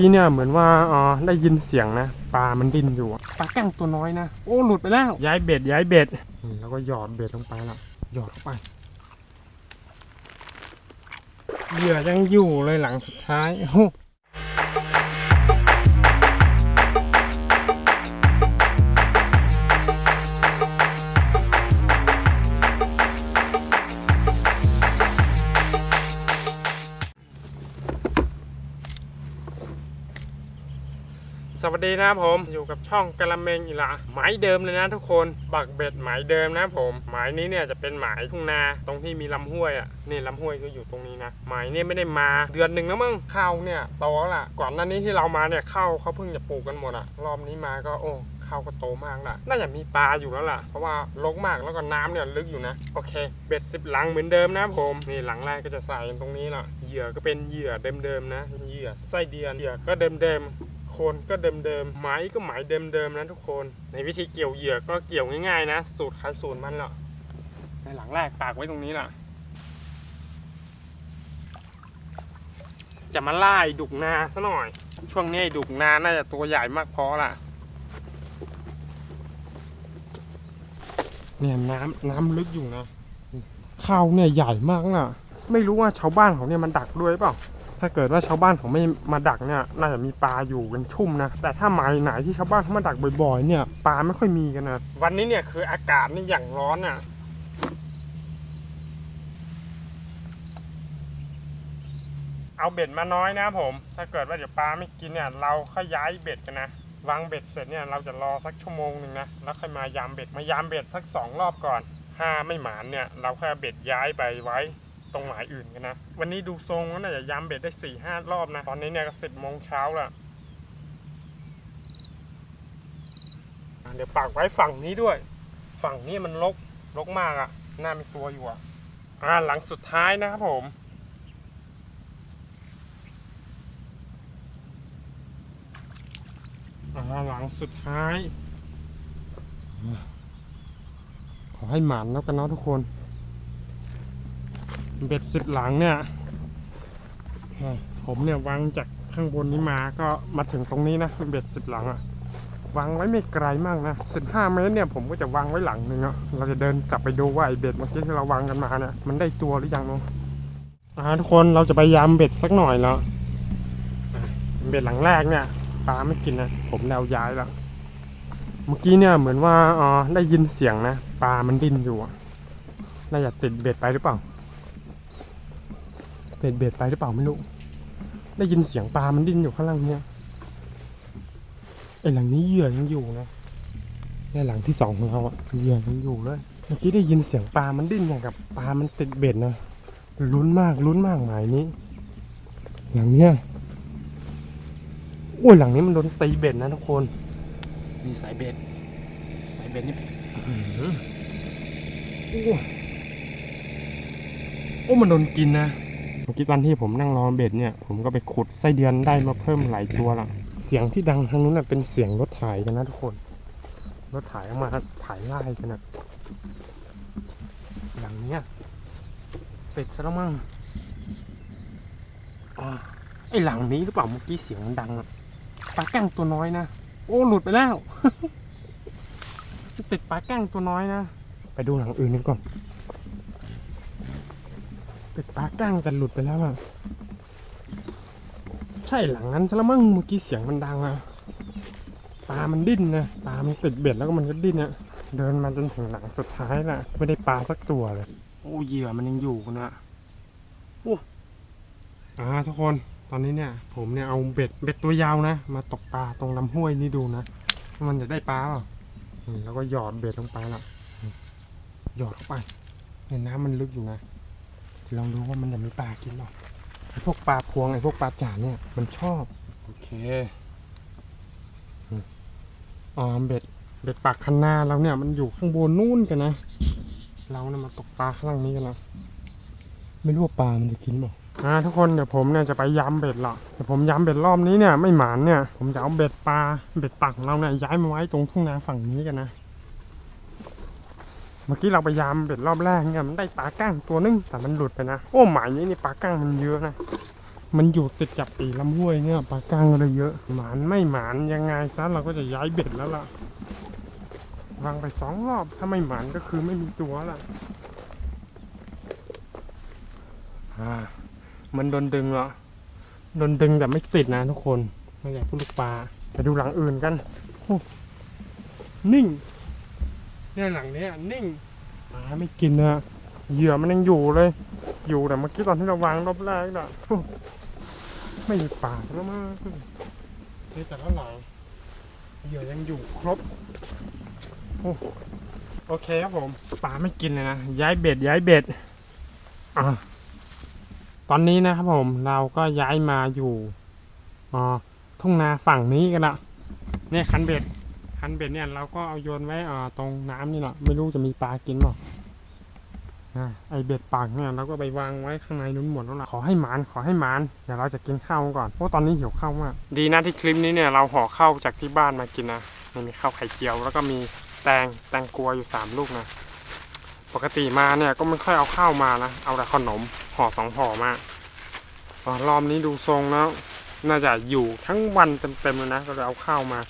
กี้เนี่ยเหมือนว่าอ๋อได้ยินเสียงนะปลามันดิ้นอยู่อะปลากั้งตัวน้อยนะโอ้หลุดไปแล้ว ย้ายเบ็ดย้ายเบ็ดอืมแล้วก็หยอดเบ็ดลงไปละหยอดเข้าไปเหยื่อยังอยู่เลยหลังสุดท้ายโอ้ สวัสดีนะครับผมอยู่กับช่องกะละเมงอีละหมายเดิมเลยนะทุกคนบักเบ็ดหมายเดิมนะผมหมายนี้เนี่ยจะเป็นหมายทุ่งนาตรงที่มีลำห้วยอะนี่ลำห้วยก็อยู่ตรงนี้นะหมายเนี่ยไม่ได้มาเดือนหนึ่งแล้วมั้งข้าวเนี่ยโตแล้วล่ะ ก่อนหน้านี้ที่เรามาเนี่ยข้าวเขาเพิ่งจะปลูกกันหมดอะรอบนี้มาก็โอ้ข้าวก็โตมากละน่าจะมีปลาอยู่แล้วล่ะ เพราะว่าลกมากแล้วก็น้ำเนี่ยลึกอยู่นะ โอเค เบ็ดสิบหลังเหมือนเดิมนะผม นี่หลังแรกก็จะใส่ตรงนี้ล่ะ เหยื่อก็เป็นเหยื่อเดิมๆนะ เหยื่อไส้เดือน เหยื่อก็เดิมๆ คนก็เดิมๆไม้ก็ไม้เดิมๆนะทุกคน ในวิธีเกี่ยวเหยื่อก็เกี่ยวง่ายๆนะ สูตรใครสูตรมันหรอกในหลังแรกปากไว้ตรงนี้ล่ะ จะมาล่าดุกนาซะหน่อย ช่วงนี้ดุกนาน่าจะตัวใหญ่มากพอล่ะเนี่ยน้ำน้ำลึกอยู่นะข้าวเนี่ยใหญ่มากนะไม่รู้ว่าชาวบ้านเขาเนี่ยมันดักด้วยเปล่า ถ้าเกิดว่าชาวบ้านเขาไม่มาดักเนี่ยน่าจะมีปลาอยู่กันชุ่มนะ แต่ถ้าหมายไหนที่ชาวบ้านเขามาดักบ่อยๆ เนี่ยปลาไม่ค่อยมีกันนะ วันนี้เนี่ยคืออากาศนี่อย่างร้อนอะเอาเบ็ดมาน้อยนะผม ถ้าเกิดว่าเดี๋ยวปลาไม่กินเนี่ยเราค่อยย้ายเบ็ดกันนะวางเบ็ดเสร็จเนี่ยเราจะรอสักชั่วโมงหนึ่งนะแล้วค่อยมายามเบ็ดมายามเบ็ดสักสองรอบก่อนถ้าไม่หมานเนี่ยเราค่อยเอาเบ็ดย้ายไปไว้ ตรงหมายอื่นกันนะ วันนี้ดูทรงแล้วน่าจะยามเบ็ดได้สี่ห้ารอบนะ ตอนนี้เนี่ยก็สิบโมงเช้าละเดี๋ยวปากไว้ฝั่งนี้ด้วย ฝั่งนี้มันลกลกมากอะ่ะ หน้ามีตัวอยู่อะ่ะอ่าหลังสุดท้ายนะครับผมอ่าหลังสุดท้าย ขอให้หมานแล้วกันเนาะทุกคน เบ็ดสิบหลังเนี่ยผมเนี่ยวางจากข้างบนนี้มาก็มาถึงตรงนี้นะเบ็ดสิบหลังอะวางไว้ไม่ไกลมากนะสิบห้าเมตรเนี่ยผมก็จะวางไว้หลังหนึ่งอะเราจะเดินกลับไปดูว่าไอเบ็ดเมื่อกี้ที่เราวางกันมาเนี่ยมันได้ตัวหรือยังเนาะอ่าทุกคนเราจะไปยามเบ็ดสักหน่อยแล้วอะเบ็ดหลังแรกเนี่ยปลาไม่กินนะผมแนวย้ายแล้วเมื่อกี้เนี่ยเหมือนว่าอ๋อได้ยินเสียงนะปลามันดิ้นอยู่น่าจะติดเบ็ดไปหรือเปล่า เบ็ดเบ็ดไปหรือเปล่าไม่รู้ ได้ยินเสียงปลามันดิ้นอยู่ข้างล่างเนี่ยไอหลังนี้เหยื่อยังอยู่นะในหลังที่สองของเราอะเหยื่อยังอยู่เลย เมื่อกี้ได้ยินเสียงปลามันดิ้นอย่างกับปลามันติดเบ็ดนะลุ้นมากลุ้นมากหมายนี้ หลังเนี้ยโอ้ยหลังนี้มันโดนตีเบ็ดนะทุกคนนี่สายเบ็ดสายเบ็ดนี่อื้อหือโอ้โอ้มันโดนกินนะ เมื่อกี้ตอนที่ผมนั่งรอเบ็ดเนี่ย ผมก็ไปขุดไส้เดือนได้มาเพิ่มหลายตัวละเสียงที่ดังทางนู้นเป็นเสียงรถถ่ายกันนะทุกคนรถถ่ายออกมาถ่ายไล่กันนะอย่างเนี้ยเป็ดซะแล้วมั้งอไอหลังนี้หรือเปล่าเมื่อกี้เสียงมันดังปลากั้งตัวน้อยนะโอ้หลุดไปแล้วติดปลากั้งตัวน้อยนะไปดูหลังอื่นกันก่อน เป็ดปลาก้างกันหลุดไปแล้วอะใช่หลังนั้นซะล้วมั้งเมื่อกี้เสียงมันดังอะปลามันดิ้นนะปลามันติดเบ็ดแล้วก็มันก็ดิ้นอะเดินมาจนถึงหลังสุดท้ายนะไม่ได้ปลาสักตัวเลย โอ้เหยื่อมันยังอยู่นะโอ้อ่าทุกคนตอนนี้เนี่ย ผมเนี่ยเอาเบ็ดเบ็ดตัวยาวนะ มาตกปลาตรงลำห้วยนี่ดูนะมันจะได้ปลาเปล่าอืมแล้วก็หยอดเบ็ดลงไปละหยอดเข้าไปเนี่ยน้ำมันลึกอยู่นะ ลองดูว่ามันจะมีปลากินหรอไอพวกปลาพวงไอพวกปลาจ่าเนี่ยมันชอบ โอเคอืมอ๋อเบ็ดเบ็ดปากคันนาเราเนี่ยมันอยู่ข้างบนนู่นกันนะ เราเนี่ยมาตกปลาข้างล่างนี้กันแล้วไม่รู้ว่าปลามันจะกินเปล่าอ่าทุกคนเดี๋ยวผมเนี่ยจะไปย้ำเบ็ดละแต่ผมย้ำเบ็ดรอบนี้เนี่ยไม่หมานเนี่ย ผมจะเอาเบ็ดปลาเบ็ดปักของเราเนี่ยย้ายมาไว้ตรงทุ่งนาฝั่งนี้กันนะ เมื่อกี้เราไปยามเบ็ดรอบแรกเนี่ยมันได้ปลาก้างตัวนึงแต่มันหลุดไปนะ โอ้หมายนี้นี่ปลาก้างมันเยอะนะ มันอยู่ติดกับปีลำห้วยเนี่ยปลาก้างเลยเยอะ หมานไม่หมานยังไงซะเราก็จะย้ายเบ็ดแล้วล่ะ วางไปสองรอบถ้าไม่หมานก็คือไม่มีตัวละอ่ามันโดนดึงเหรอโดนดึงแต่ไม่ติดนะทุกคนไม่ใช่ผู้ลูกปลาไปดูหลังอื่นกัน นิ่ง เนี่ยหลังเนี้ยนิ่งหมาไม่กินนะเหยื่อมันยังอยู่เลย อยู่แต่เมื่อกี้ตอนที่เราวางรอบแรกน่ะไม่มีปลาแล้วมั้งนี่แต่ละหลังเหยื่อยังอยู่ครบโอ้โอเคครับผมปลาไม่กินเลยนะย้ายเบ็ดย้ายเบ็ดอะตอนนี้นะครับผมเราก็ย้ายมาอยู่อ่าทุ่งนาฝั่งนี้กันละเนี่ยคันเบ็ด คันเบ็ดเนี่ยเราก็เอาโยนไว้อ่าตรงน้ำนี่แหละไม่รู้จะมีปลากินเปล่าอ่าไอเบ็ดปากเนี่ยเราก็ไปวางไว้ข้างในนู้นหมดแล้วล่ะขอให้หมานขอให้หมานเดี๋ยวเราจะกินข้าวก่อนเพราะตอนนี้หิวข้าวมากดีนะที่คลิปนี้เนี่ยเราห่อข้าวจากที่บ้านมากินนะมันมีข้าวไข่เจียว แล้วก็มีแตงแตงกัวอยู่สามลูกนะปกติมาเนี่ยก็ไม่ค่อยเอาข้าวมานะเอาแต่ขนมห่อสองห่อมาอ๋อรอบนี้ดูทรงแล้วน่าจะอยู่ทั้งวันเต็มๆเลยนะก็เลยเอาข้าวมา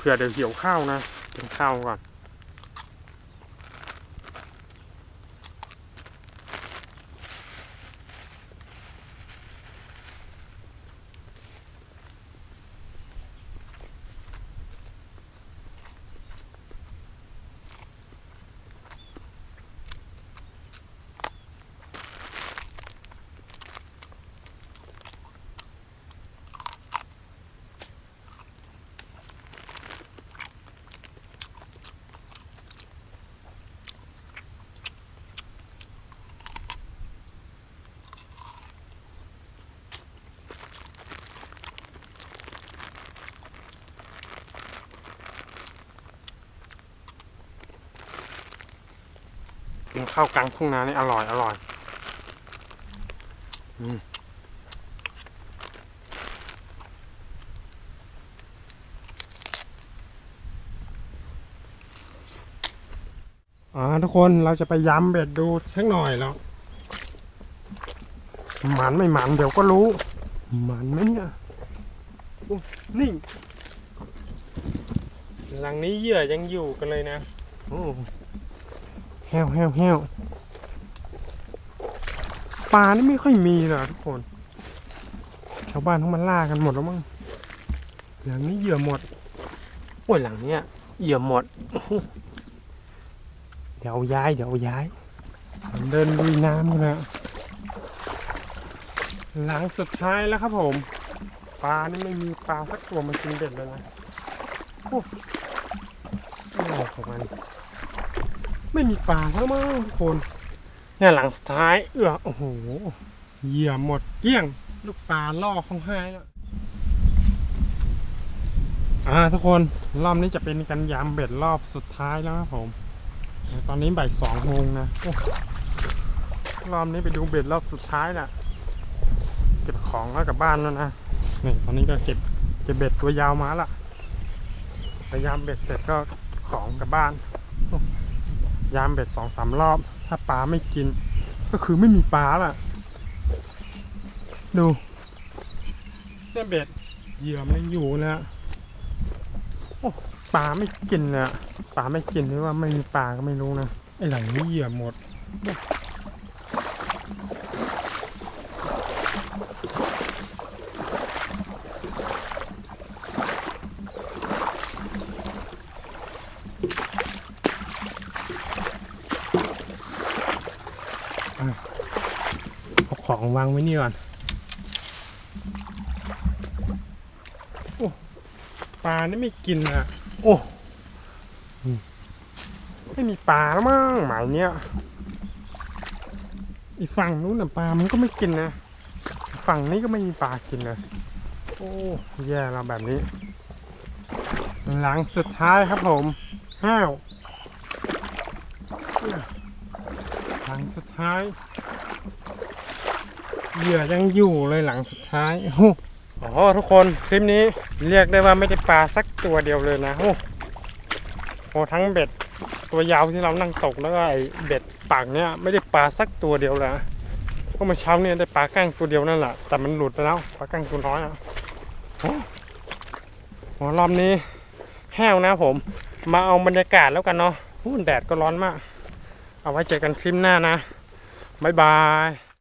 เผื่อเดี๋ยวหิวข้าวนะกินข้าวก่อน กินข้าวกลางทุ่งนานี่อร่อยอร่อยอืมอ่าทุกคนเราจะไปย้ำเบ็ดดูสักหน่อยแล้วหมันไม่หมันเดี๋ยวก็รู้หมันไหมเนี่ยนิ่งหลังนี้เหยื่อยังอยู่กันเลยนะโอ้ แห้วแห้วแห้วปลานี่ไม่ค่อยมีเลยอะทุกคน ชาวบ้านเขามาล่ากันหมดแล้วมั้งหลังนี้เหยื่อหมดโอ้ยหลังเนี้ยเหยื่อหมด เดี๋ยวย้าย เดี๋ยวย้าย เดินลุยน้ำกันแล้วหลังสุดท้ายแล้วครับผม ปลานี่ไม่มีปลาสักตัวมากินเด็ดเลยนะโอ้อะไรของมัน ไม่มีปลาทั้งมั้งทุกคนเนี่ยหลังสุดท้าย เอือโอ้โหเหยื่อหมดเกลี้ยง ลูกปลาล่อของหายแล้วอ่าทุกคนรอบนี้จะเป็นการยำเบ็ดรอบสุดท้ายแล้วครับผม ตอนนี้บ่ายสองโมงนะรอบนี้ไปดูเบ็ดรอบสุดท้ายน่ะ เก็บของแล้วกลับบ้านแล้วนะนี่ตอนนี้ก็เก็บเก็บเบ็ดตัวยาวมาละพยายามเบ็ดเสร็จก็ของกลับบ้าน ยามเบ็ดสองสามรอบ ถ้าปลาไม่กิน ก็คือไม่มีปลาล่ะ ดูเนี่ยเบ็ดเหยื่อมันยังอยู่นะโอ้ปลาไม่กินเลยอะปลาไม่กินหรือว่าไม่มีปลาก็ไม่รู้นะไอหลังนี้เหยื่อหมดเอาของวางไว้นี่ก่อนโอ้ปลานี่ไม่กินอะ โอ้ไม่มีปลาแล้วมั้งหมายเนี้ยอีฝั่งนู้นน่ะปลามันก็ไม่กินนะฝั่งนี้ก็ไม่มีปลากินเลยโอ้แย่เราแบบนี้ หลังสุดท้ายครับผมห้าวหลังสุดท้าย เหยื่อยังอยู่เลยหลังสุดท้ายโอ้โหทุกคนคลิปนี้เรียกได้ว่าไม่ได้ปลาสักตัวเดียวเลยนะโอ้โหทั้งเบ็ดตัวยาวที่เรานั่งตกแล้วก็ไอเบ็ดปากเนี้ยไม่ได้ปลาสักตัวเดียวเลยนะก็เมื่อเช้าเนี่ยได้ปลากั้งตัวเดียวนั่นแหละแต่มันหลุดไปแล้วปลากั้งตัวน้อยอะโอ้โหรอบนี้แห้วนะผม มาเอาบรรยากาศแล้วกันเนาะอู้แดดก็ร้อนมาก เอาไว้เจอกันคลิปหน้านะบ๊ายบาย